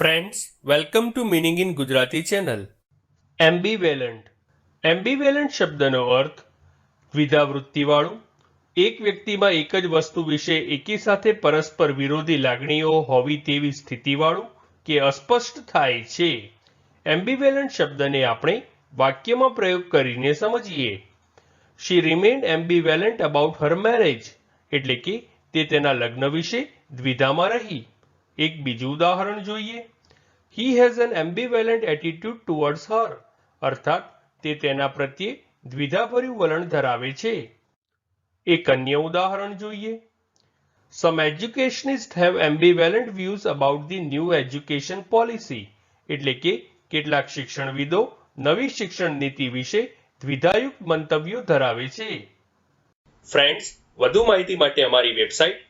Friends welcome to meaning in Gujarati channel ambivalent ambivalent શબ્દનો અર્થ દ્વિધાવૃત્તિવાળું એક વ્યક્તિમાં એક જ વસ્તુ વિશે એકી સાથે પરસ્પર વિરોધી લાગણીઓ હોવી તેવી સ્થિતિવાળું કે અસ્પષ્ટ થાય છે. એમ્બીવેલન્ટ શબ્દને આપણે વાક્યમાં પ્રયોગ કરીને સમજીએ. શી રિમેન્ડ એમ્બીવેલન્ટ અબાઉટ હર મેરેજ એટલે કે તે તેના લગ્ન વિશે દ્વિધામાં રહી. એક બીજું ઉદાહરણ જોઈએ. He has an ambivalent attitude towards her અર્થાત, તે તેના પ્રત્યે દ્વિધાભર્યું વલણ ધરાવે છે. એક અન્ય ઉદાહરણ જોઈએ. Some educationist have ambivalent views about the new education policy એટલે કે કેટલાક શિક્ષણવિદો નવી શિક્ષણ નીતિ વિશે દ્વિધાયુક્ત મંતવ્યો ધરાવે છે. ફ્રેન્ડ્સ વધુ માહિતી માટે અમારી website